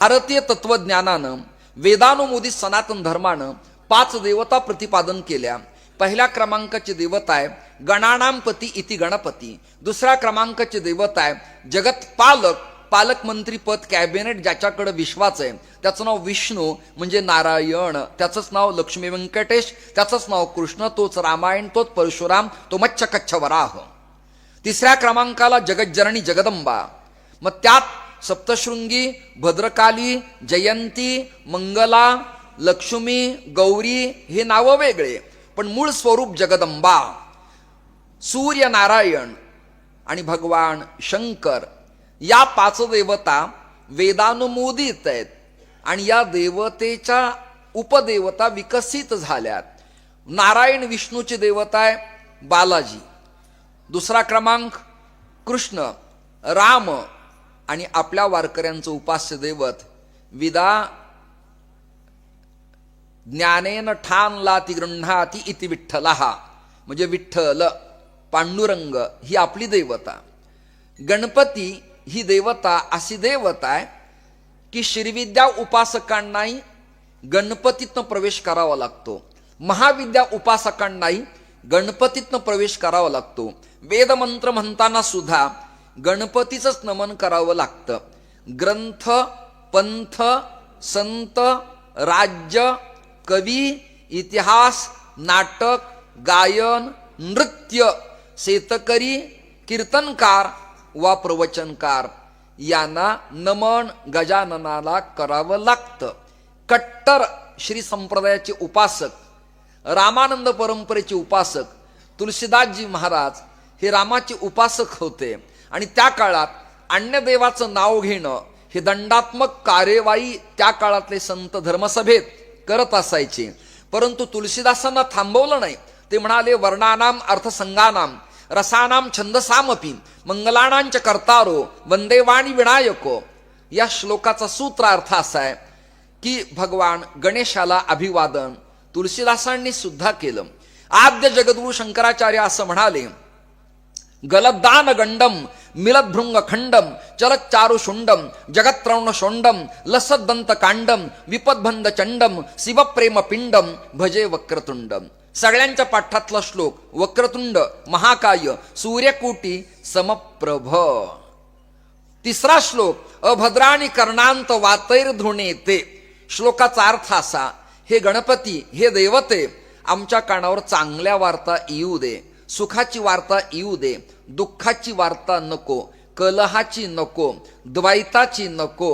भारतीय तत्वज्ञानानं वेदानुमोदित सनातन धर्मानं पाच देवता प्रतिपादन केल्या. पहिल्या क्रमांकाची देवता आहे गणानामपती इति गणपती. दुसऱ्या क्रमांकाची देवता आहे जगतपालक पालकमंत्री पद कॅबिनेट ज्याच्याकडे विश्वाचं आहे त्याचं नाव विष्णू म्हणजे नारायण. त्याचंच नाव लक्ष्मी व्यंकटेश त्याचंच नाव कृष्ण तोच रामायण तोच परशुराम तो मच्छ कच्छवराह. तिसऱ्या क्रमांकाला जगज्जरणी जगदंबा. मग त्यात सप्तशृंगी भद्रकाली जयंती मंगला लक्ष्मी गौरी हे नावं वेगळे. पण मूळ स्वरूप जगदंबा सूर्यनारायण आणि भगवान शंकर या पाच देवता वेदानुमोदित आहेत आणि या देवतेच्या उपदेवता विकसित झाल्यात. नारायण विष्णूची देवता आहे बालाजी. दुसरा क्रमांक कृष्ण राम आणि आपल्या वारकऱ्यांचं उपास्य दैवत विदा ज्ञानेन ठानला ती गृह्णाती इति विठ्ठलहा म्हणजे विठ्ठल पांडुरंग ही आपली देवता. गणपती ही देवता अशी देवता आहे की श्रीविद्या उपासकांनाही गणपतीतनं प्रवेश करावा लागतो. महाविद्या उपासकांनाही गणपतीतनं प्रवेश करावा लागतो. वेदमंत्र म्हणताना सुद्धा गणपतीचंच नमन करावं लागतं. ग्रंथ पंथ संत राज्य कवी इतिहास नाटक गायन नृत्य शेतकरी कीर्तनकार वा प्रवचनकार यांना नमन गजाननाला करावं लागतं. कट्टर श्री संप्रदायाचे उपासक रामानंद परंपरेचे उपासक तुलसीदासजी महाराज हे रामाचे उपासक होते. आणि त्या काळात अन्यदेवाचं नाव घेणं हे दंडात्मक कार्यवाही त्या काळातले संत धर्मसभेत करत असायचे. परंतु तुलसीदासांना थांबवलं नाही. ते म्हणाले वर्णानाम अर्थसंगानाम रसानाम छंदसामपी मंगलाणांच कर्तारो वंदेवाणी विनायको. या श्लोकाचा सूत्र अर्थ असा आहे की भगवान गणेशाला अभिवादन तुलसीदासांनी सुद्धा केलं. आद्य जगद्गुरु शंकराचार्य असं म्हणाले गलदान गंडम मिलद्भृंग खंडम चलच्चारु शुंडम जगत्रौण शोंडम लसदंत कांडम विपदबंध चंडम शिवप्रेम पिंडम भजे वक्रतुंडम सगळ्यांच्या पाठातला श्लोक वक्रतुंड महाकाय सूर्यकोटी समप्रभ। तिसरा श्लोक अभद्राणी कर्णांत वातैर धुणे ते। श्लोकाचा अर्थ असा हे गणपती हे देवते आमच्या कानावर चांगल्या वार्ता येऊ दे सुखाची वार्ता येऊ दे दुःखाची वार्ता नको कलहाची नको द्वैताची नको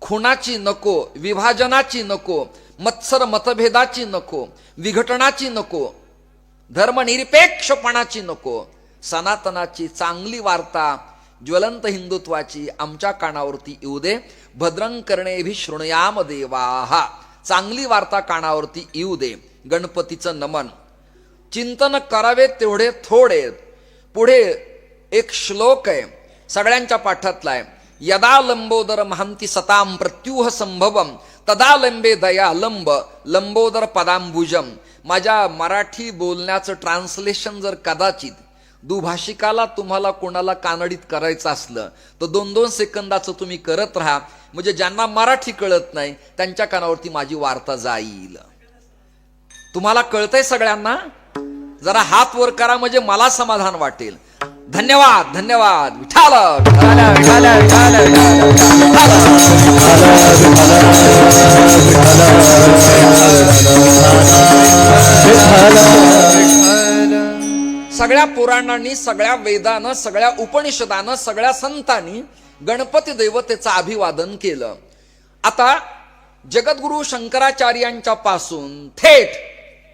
खुणाची नको विभाजनाची नको मत्सर मतभेदाची नको विघटनाची नको धर्मनिरपेक्षपणाची नको सनातनाची चांगली वार्ता ज्वलंत हिंदुत्वाची आमच्या कानावरती येऊ दे भद्रं करणे शृणयाम देवाहा चांगली वार्ता कानावरती येऊ दे गणपतीचं नमन. चिंतन करावे तेवढे थोडे पुढे एक श्लोक आहे सगळ्यांच्या पाठातला आहे. यदा लंबोदर महांती सताम प्रत्युह संभवम तदा लंबे दया लंब लंबोदर पदांबुजम माझ्या मराठी बोलण्याचं ट्रान्सलेशन जर कदाचित दुभाषिकाला तुम्हाला कोणाला कानडीत करायचं असलं तर दोन दोन सेकंदाचं तुम्ही करत राहा. म्हणजे ज्यांना मराठी कळत नाही त्यांच्या कानावरती माझी वार्ता जाईल. तुम्हाला कळतंय सगळ्यांना? जरा हात वर करा म्हणजे मला समाधान वाटेल. धन्यवाद धन्यवाद. विठाल सगळ्या पुराणांनी सगळ्या वेदानं सगळ्या उपनिषदानं सगळ्या संतांनी गणपती देवतेचं अभिवादन केलं. आता जगद्गुरु शंकराचार्यांच्या पासून थेट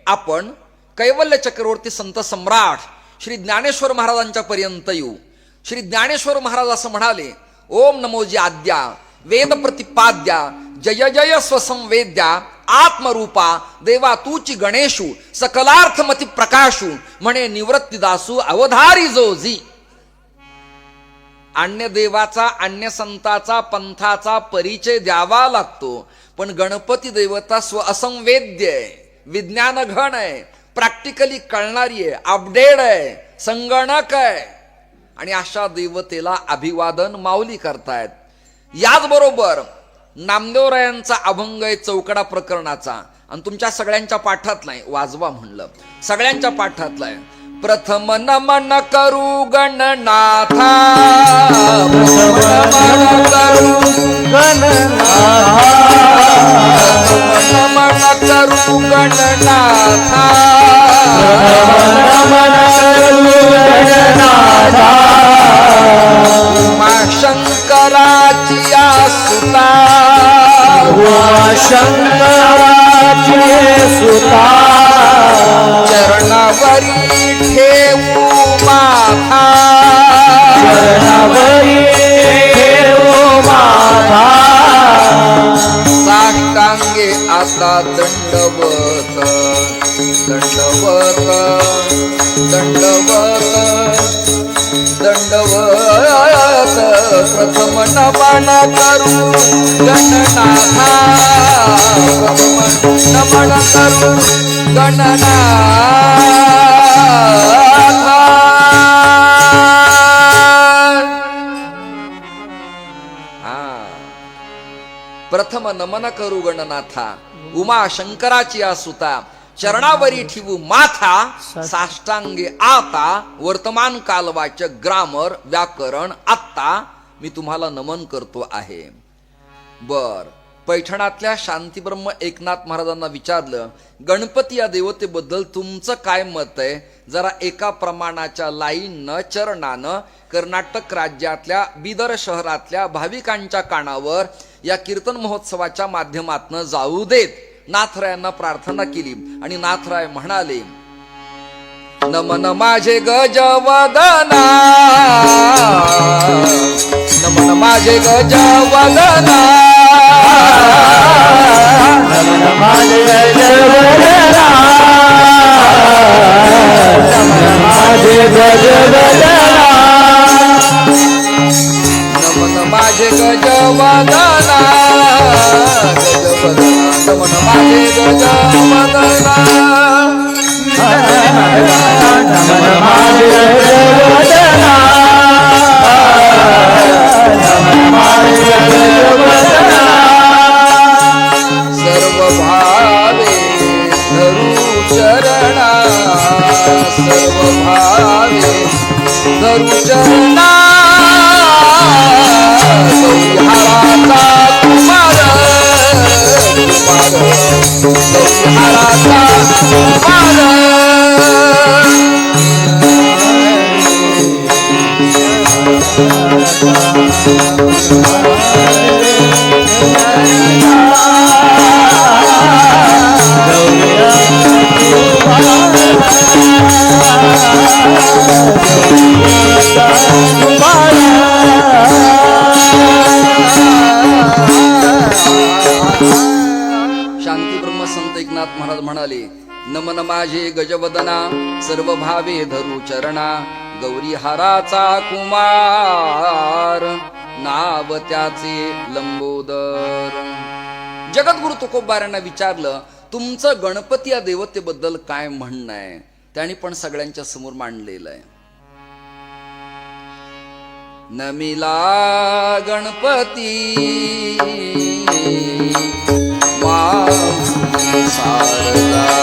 आपण कैवल्य चक्रवर्ती संत सम्राट श्री ज्ञानेश्वर महाराजांच्या पर्यंत येऊ. श्री ज्ञानेश्वर महाराज असं म्हणाले ओम नमोजी आद्या वेद प्रतिपाद्या जय जय स्वसंवेद्या आत्मरूपा देवा तूची गणेशू सकलार्थमती प्रकाशू म्हणे निवृत्तीदासू अवधारी जोजी अन्य देवाचा अन्य संताचा पंथाचा परिचय द्यावा लागतो पण गणपती देवता स्व असंवेद्य आहे विज्ञान घण आहे प्रॅक्टिकली कळणारी आहे अपडेट आहे संगणक आहे. आणि अशा देवतेला अभिवादन माऊली करतायत. याचबरोबर नामदेवरायांचा अभंग आहे चौकडा प्रकरणाचा. आणि तुमच्या सगळ्यांच्या पाठातला आहे वाजवा म्हणलं. सगळ्यांच्या पाठातला आहे. प्रथम नमन करू गणनाथा. प्रथम नमन करू नमन करू गणनाथा. उमा शंकराची आसुता. शंकराची सुता चरणावरी ठेवू माथा. चरणावरी ठेवू माथा. साष्टांगे आता दंडवत दंडवत दंडवत दंडवत. प्रथम नमन करू गणनाथा नमन करू गणना प्रथम नमन करू गणनाथा उमा शंकराची आसुता चरणावरी ठेवू माथा साष्टांगे आता वर्तमान कालवाचक ग्रामर व्याकरण आत्ता मी तुम्हाला नमन करतो आहे. बर. पैठणातल्या शांतीब्रह्म एकनाथ महाराजांना विचारलं गणपती या देवतेबद्दल तुमचं काय मत आहे? जरा एका प्रमाणाच्या लाईननं चरणानं कर्नाटक राज्यातल्या बिदर शहरातल्या भाविकांच्या कानावर या कीर्तन महोत्सवाच्या माध्यमातनं जाऊ देत. नाथरायांना प्रार्थना केली आणि नाथराय म्हणाले नमन माझे गजवदना नमन माझे गजवदना नमन माझे माता सर्व भावे धरू चरणा गौरी हाराचा कुमार नाव त्याचे लंबोदर. जगद्गुरु तुकोबारांना विचारलं तुमचं गणपती या देवतेबद्दल काय म्हणणं आहे? त्यांनी पण सगळ्यांच्या समोर मांडलेलं आहे. नमिला गणपती सारदा.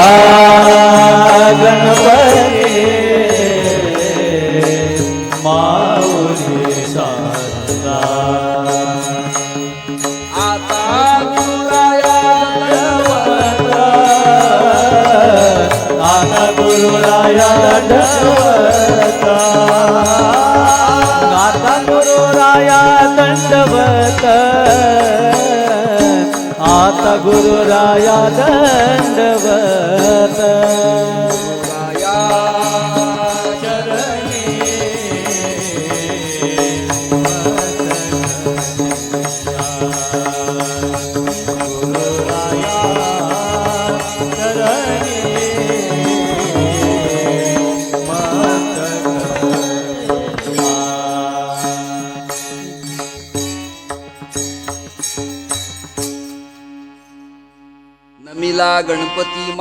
गुरुराया दंडवत. गुराया चरणी.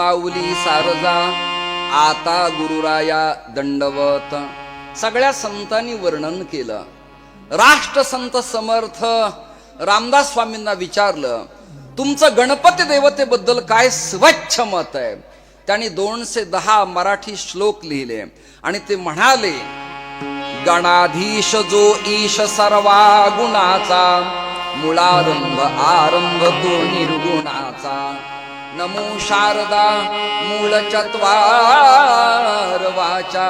माऊली सारजा आता गुरुराया दंडवत. सगळ्या संतांनी वर्णन केलं. राष्ट्रसंत समर्थ रामदास स्वामींना विचारलं तुमचं गणपती देवतेबद्दल काय स्वच्छ मत आहे? त्यांनी दोनशे दहा मराठी श्लोक लिहिले आणि ते म्हणाले गणाधीश जो ईश सर्वा गुणाचा मुळारंभ आरंभ तो निर्गुणाचा. नमो शारदा मूळ चत्वार वाचा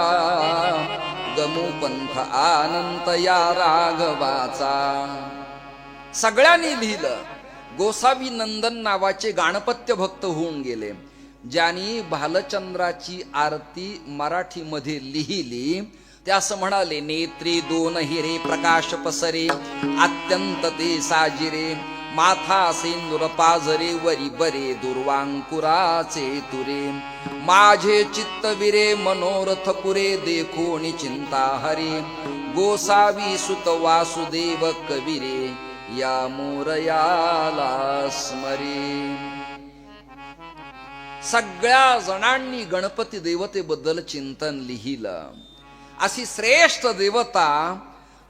गमू पंथ आनंत या राघवाचा. सगळ्यांनी लिहिलं गोसावी नंदन नावाचे गाणपत्य भक्त होऊन गेले. ज्यांनी भालचंद्राची आरती मराठीमध्ये लिहिली ते असं म्हणाले नेत्री दोन हिरे प्रकाश पसरे अत्यंत ते साजिरे माथा सिंदूर पाझरे वरी बरे दुर्वांकुराचे तुरे. माझे चित्त विरे मनोरथ पुरे देखोणी चिंता हरे. गोसावी सुत वासुदेव कविरे या मोरयाला स्मरे. सगळ्या जणांनी गणपती देवतेबद्दल चिंतन लिहिलं. अशी श्रेष्ठ देवता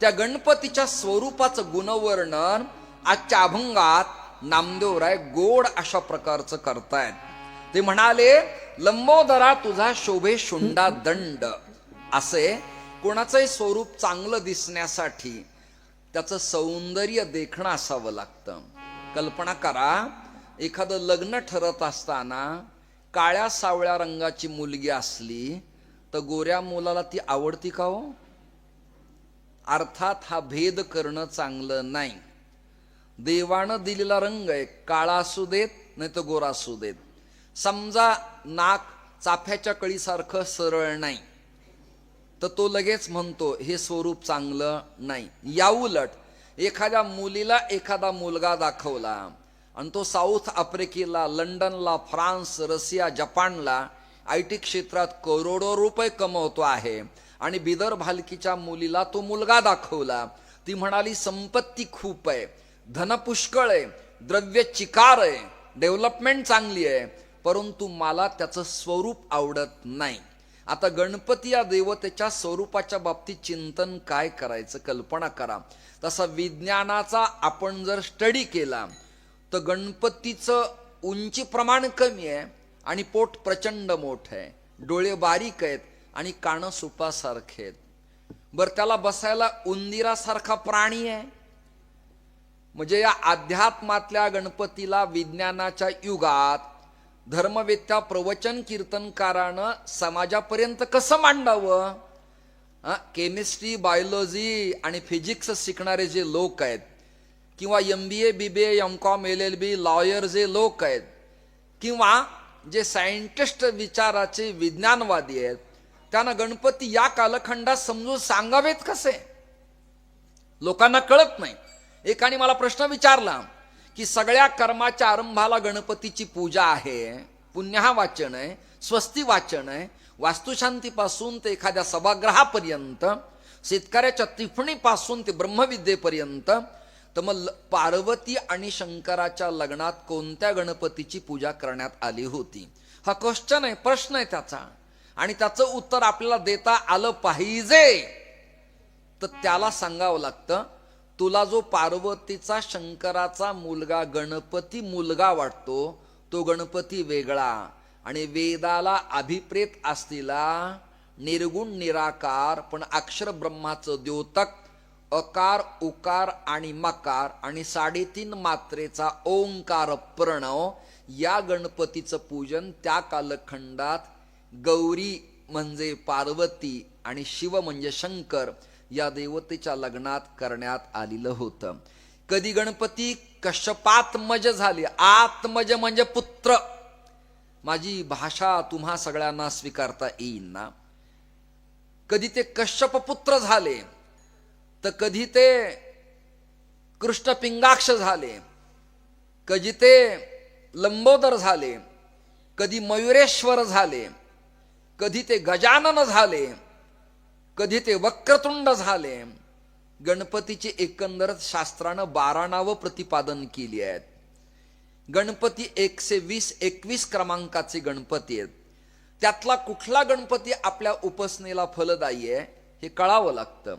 त्या गणपतीच्या स्वरूपाचं गुणवर्णन आजच्या अभंगात नामदेवराय गोड अशा प्रकारचं करतायत. ते म्हणाले लंबोदरा तुझा शोभे शुंडा दंड. असे कोणाचंही स्वरूप चांगलं दिसण्यासाठी त्याचं सौंदर्य देखणं असावं लागतं. कल्पना करा एखादं लग्न ठरत असताना काळ्या सावळ्या रंगाची मुलगी असली तर गोऱ्या मुलाला ती आवडती का हो? अर्थात हा भेद करणं चांगलं नाही. देवानं दिलेला रंग आहे काळा असू देत नाही तर गोरा असू देत. समजा नाक चाफ्याच्या कळीसारखं सरळ नाही तर तो लगेच म्हणतो हे स्वरूप चांगलं नाही. या उलट एखाद्या मुलीला एखादा मुलगा दाखवला आणि तो साऊथ आफ्रिकेला लंडनला फ्रान्स रशिया जपानला आय टी क्षेत्रात करोडो रुपये कमवतो आहे आणि बिदर भालकीच्या मुलीला तो मुलगा दाखवला. ती म्हणाली संपत्ती खूप आहे धन पुष्कळ आहे द्रव्य चिकार आहे डेव्हलपमेंट चांगली आहे परंतु मला त्याचं स्वरूप आवडत नाही. आता गणपती या देवतेच्या स्वरूपाच्या बाबतीत चिंतन काय करायचं कल्पना करा. तसा विज्ञानाचा आपण जर स्टडी केला तर गणपतीचं उंची प्रमाण कमी आहे आणि पोट प्रचंड मोठं आहे. डोळे बारीक आहेत आणि कानं सुपासारखे आहेत. बरं त्याला बसायला उंदिरासारखा प्राणी आहे? म्हणजे या अध्यात्मातल्या गणपतीला विज्ञानाच्या युगात धर्मवेत्या प्रवचन कीर्तनकारानं समाजापर्यंत कसं मांडावं? केमिस्ट्री बायोलॉजी आणि फिजिक्स शिकणारे जे लोक आहेत किंवा M B A B B M com L L B lawyer जे लोक आहेत किंवा जे सायंटिस्ट विचाराचे विज्ञानवादी आहेत त्यांना गणपती या कालखंडात समजून सांगावेत कसे? लोकांना कळत नाही. एकाने मला प्रश्न विचारला की सगळ्या कर्माच्या आरंभाला गणपतीची पूजा आहे पुण्या वाचन आहे स्वस्ती वाचन आहे वास्तुशांतीपासून ते एखाद्या सभागृहापर्यंत शेतकऱ्याच्या तिफणीपासून ते ब्रह्मविद्येपर्यंत तर मग पार्वती आणि शंकराच्या लग्नात कोणत्या गणपतीची पूजा करण्यात आली होती? हा क्वेश्चन आहे प्रश्न आहे त्याचा. आणि त्याचं उत्तर आपल्याला देता आलं पाहिजे. तर त्याला सांगावं लागतं तुला जो पार्वतीचा शंकराचा मुलगा गणपती मुलगा वाटतो तो गणपती वेगळा. आणि वेदाला अभिप्रेत असलेला निर्गुण निराकार पण अक्षर ब्रह्माचं द्योतक अकार उकार आणि मकार आणि साडेतीन मात्रेचा ओंकार प्रणव या गणपतीचं पूजन त्या कालखंडात गौरी म्हणजे पार्वती आणि शिव म्हणजे शंकर या देवतेच्या लग्नात करण्यात आलेलं होतं. कधी गणपती कश्यपात्मज झाले आत्मज म्हणजे पुत्र. माझी भाषा तुम्हा सगळ्यांना स्वीकारता येईल ना. कधी ते कश्यप पुत्र झाले तर कधी ते कृष्ण पिंगाक्ष झाले. कधी ते लंबोदर झाले कधी मयुरेश्वर झाले कधी ते गजानन झाले. कधी ते वक्रतुंड झाले. गणपतीचे एकंदरच शास्त्रानं बारा नावं प्रतिपादन केली आहेत. गणपती एकशे वीस एकवीस क्रमांकाचे गणपती आहेत. त्यातला कुठला गणपती आपल्या उपासनेला फलदायी आहे हे कळावं लागतं.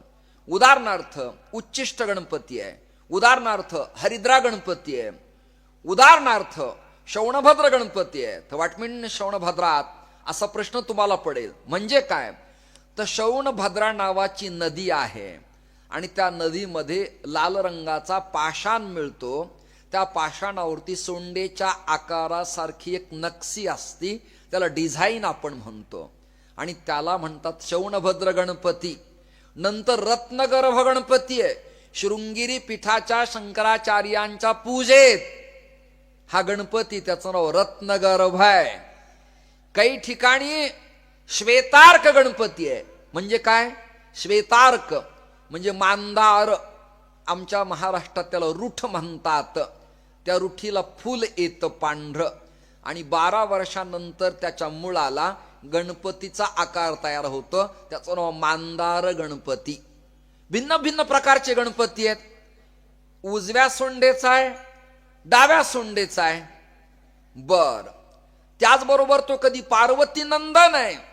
उदाहरणार्थ उच्चिष्ट गणपती आहे. उदाहरणार्थ हरिद्रा गणपती आहे. उदाहरणार्थ शौणभद्र गणपती आहे. तर वाटमिन शौणभद्रात असा प्रश्न तुम्हाला पडेल. म्हणजे काय? तर श्रवणभद्रा नावाची नदी आहे. आणि त्या नदीमध्ये लाल रंगाचा पाषाण मिळतो. त्या पाषाणावरती सोंडेच्या आकारासारखी एक नक्षी असती. त्याला डिझाईन आपण म्हणतो. आणि त्याला म्हणतात शौनभद्र गणपती. नंतर रत्नगर्भ गणपती आहे. शृंगिरी पीठाच्या शंकराचार्यांच्या पूजेत हा गणपती त्याचं नाव रत्नगर्भ आहे. काही ठिकाणी श्वेतार्क गणपती आहे. म्हणजे काय? श्वेतार्क. म्हणजे मांदार. आमच्या महाराष्ट्रात त्याला रुठ म्हणतात. त्या रुठीला फूल येतं पांढरं. आणि बारा वर्षानंतर त्याच्या मुळाला गणपतीचा आकार तयार होतो. त्याचं नाव मांदार गणपती. भिन्न भिन्न प्रकारचे गणपती आहेत. उजव्या सोंडेचा आहे. डाव्या सोंडेचा आहे. बर. त्याचबरोबर तो कधी पार्वती नंदन आहे.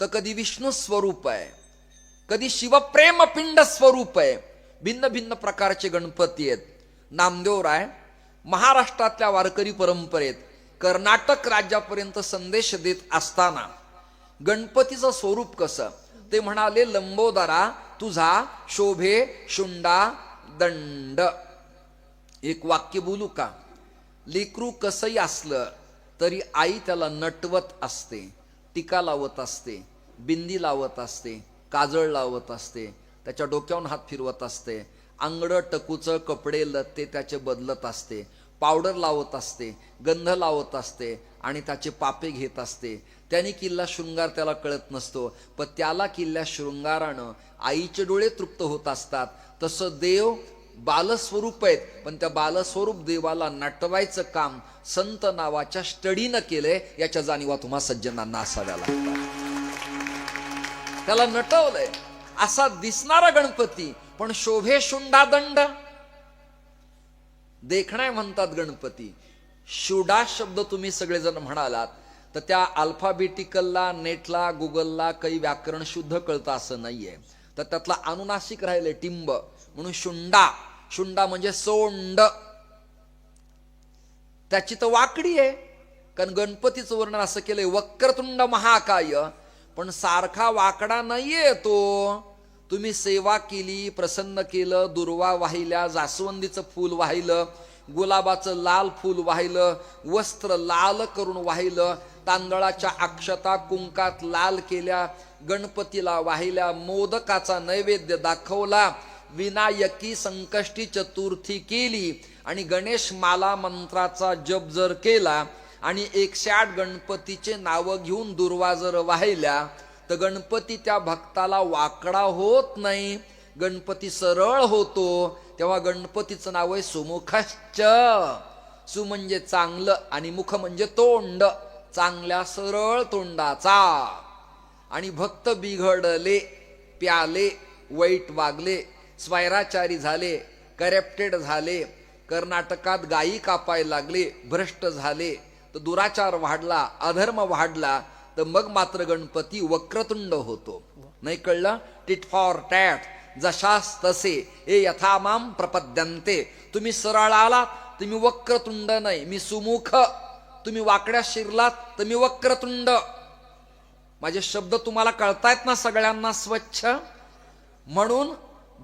तर कधी विष्णू स्वरूप आहे कधी शिवप्रेम पिंड स्वरूप आहे. भिन्न भिन्न प्रकारचे गणपती आहेत. नामदेवराय महाराष्ट्रातल्या वारकरी परंपरेत कर्नाटक राज्यापर्यंत संदेश देत असताना गणपतीचं स्वरूप कसं? ते म्हणाले लंबोदरा तुझा शोभे शुंडा दंड. एक वाक्य बोलू का? लेकरू कसंही असलं तरी आई त्याला नटवत असते. टीका लावत असते बिंदी लावत असते काजळ लावत असते त्याच्या डोक्यावरून हात फिरवत असते आंगडं टकूचं कपडे लत्ते त्याचे बदलत असते पावडर लावत असते गंध लावत असते आणि त्याचे पापे घेत असते. त्याने किल्ला शृंगार त्याला कळत नसतो पण त्याला किल्ल्या शृंगारानं आईचे डोळे तृप्त होत असतात. तसं देव बालस्वरूप आहेत पण त्या बालस्वरूप देवाला नटवायचं काम संत नावाच्या स्टडीनं केलंय याच्या जाणीवा तुम्हा सज्जनांना असाव्या लागतात. त्याला नटवलंय. असा दिसणारा गणपती पण शोभे शुंडा दंड देखणाय म्हणतात गणपती शुडा शब्द तुम्ही सगळेजण म्हणालात तर त्या अल्फाबेटिकलला नेटला गुगलला काही व्याकरण शुद्ध कळतं असं नाहीये. तर त्यातला अनुनासिक राहिले टिंब म्हणून शुंडा. शुंडा म्हणजे सोंड. त्याची तर वाकडी आहे. कारण गणपतीचं वर्णन असं केलंय वक्रतुंड महाकाय. पण सारखा वाकडा नाहीये तो. तुम्ही सेवा केली प्रसन्न केलं दुर्वा वाहिल्या जास्वंदीचं फूल वाहिलं गुलाबाचं लाल फूल वाहिलं वस्त्र लाल करून वाहिलं तांदळाच्या अक्षता कुंकात लाल केल्या गणपतीला वाहिल्या मोदकाचा नैवेद्य दाखवला विनायकी संकष्टी चतुर्थी केली आणि गणेश माला मंत्राचा जप जर केला आणि एकशे आठ गणपतीचे नावं घेऊन दुर्वा जर वाहिल्या तर गणपती त्या भक्ताला वाकडा होत नाही. गणपती सरळ होतो तेव्हा गणपतीचं नाव आहे सुमुखश्च. सु म्हणजे चांगलं आणि मुख म्हणजे तोंड चांगल्या सरळ तोंडाचा. आणि भक्त बिघडले प्याले वाईट वागले स्वैराचारी झाले करप्टेड झाले कर्नाटकात गायी कापायला लागले भ्रष्ट झाले तर दुराचार वाढला अधर्म वाढला तर मग मात्र गणपती वक्रतुंड होतो. नाही कळलं? टिट फॉर टॅट जशास तसे. ए यथामाम प्रपद्यंते तुम्ही सरळ आलात तुम्ही वक्रतुंड नाही. मी सुमुख. तुम्ही वाकड्या शिरलात तर मी वक्रतुंड. माझे शब्द तुम्हाला कळतायत ना सगळ्यांना? स्वच्छ. म्हणून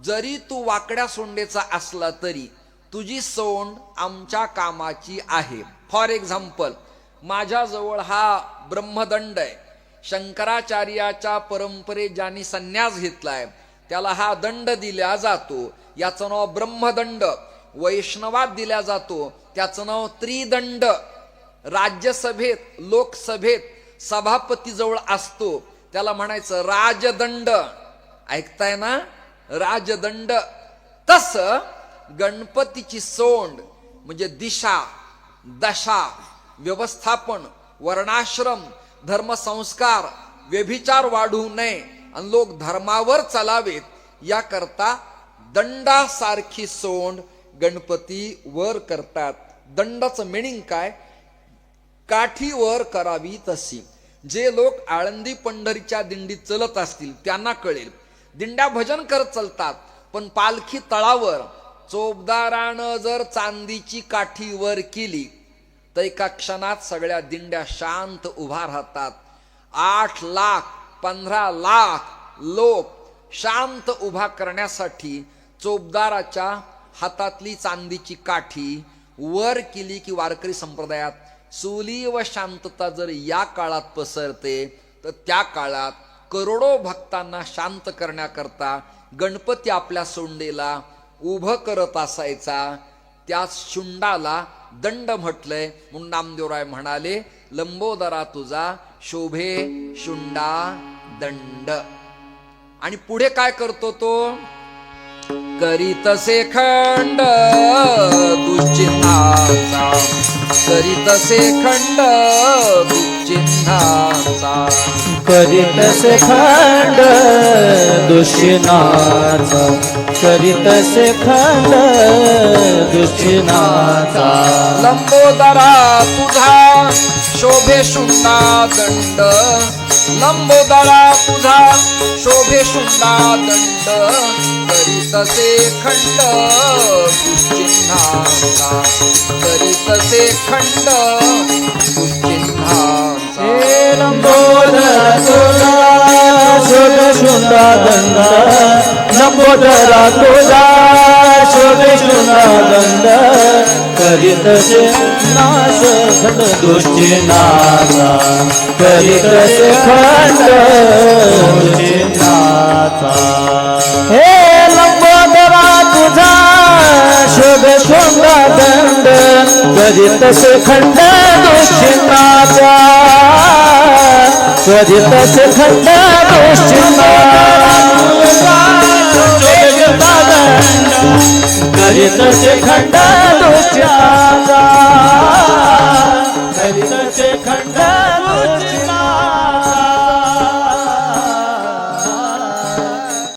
जरी तू वाकड्या सोंडेचा असला तरी तुझी सोंड आमच्या कामाची आहे. फॉर एक्झाम्पल माझ्याजवळ हा ब्रह्मदंड आहे. शंकराचार्याच्या परंपरे ज्यांनी संन्यास घेतलाय त्याला हा दंड दिला जातो. याचं नाव ब्रह्मदंड. वैष्णवात दिला जातो. त्याचं नाव त्रिदंड. राज्यसभेत लोकसभेत सभापतीजवळ असतो. त्याला म्हणायचं राजदंड. ऐकताय ना? राजदंड. तस गणपतीची सोंड म्हणजे दिशा दशा व्यवस्थापन वर्णाश्रम धर्मसंस्कार व्यभिचार वाढू नये आणि लोक धर्मावर चालावेत याकरता दंडासारखी सोंड गणपती वर करतात. दंडाचं मिनिंग काय? काठीवर करावी तशी. जे लोक आळंदी पंढरीच्या दिंडीत चलत असतील त्यांना कळेल. दिंड्या भजन करत चालतात. पण पालखी तळावर चोपदारानं जर चांदीची काठी वर केली तर एका क्षणात सगळ्या दिंड्या शांत उभा राहतात. आठ लाख पंधरा लाख लोक शांत उभा करण्यासाठी चोपदाराच्या हातातली चांदीची काठी वर केली की वारकरी संप्रदायात सुली व शांतता जर या काळात पसरते तर त्या काळात करोडो भक्तांना शांत करण्याकरता गणपती आपल्या सोंडेला उभं करत असायचा. त्या शुंडाला दंड म्हटलंय. म्हणून नामदेवराय म्हणाले लंबोदरा तुझा शोभे शुंडा दंड. आणि पुढे काय करतो तो? करीतसे खंड दुश्चिन्हाचा करीतसे खंड दुश्चिन्हाचा. करीतसे खंड दुष्णाचा करीतसे खंड दुष्णाचा लंबोदरा तुझा शोभे शुंडा दंड. लंबोदरा तुझा शोभे शुंडा दंड. करीतसे खंड दुश्चिन्हाचा करीतसे खंड दुश्चिन्हाचा हे लंबोदरा तुझा शोध शुंदा दंड लंबोदरा तुझा शोध शुंदा दंड करीतसे नाश खंड दुष्टी नाचा करीतसे खंड हे स्वजितसे खंड दुश्चिन्नाचा स्वजितसे खंड दुश्चिन्ना खंड दुश्चिन्नाचा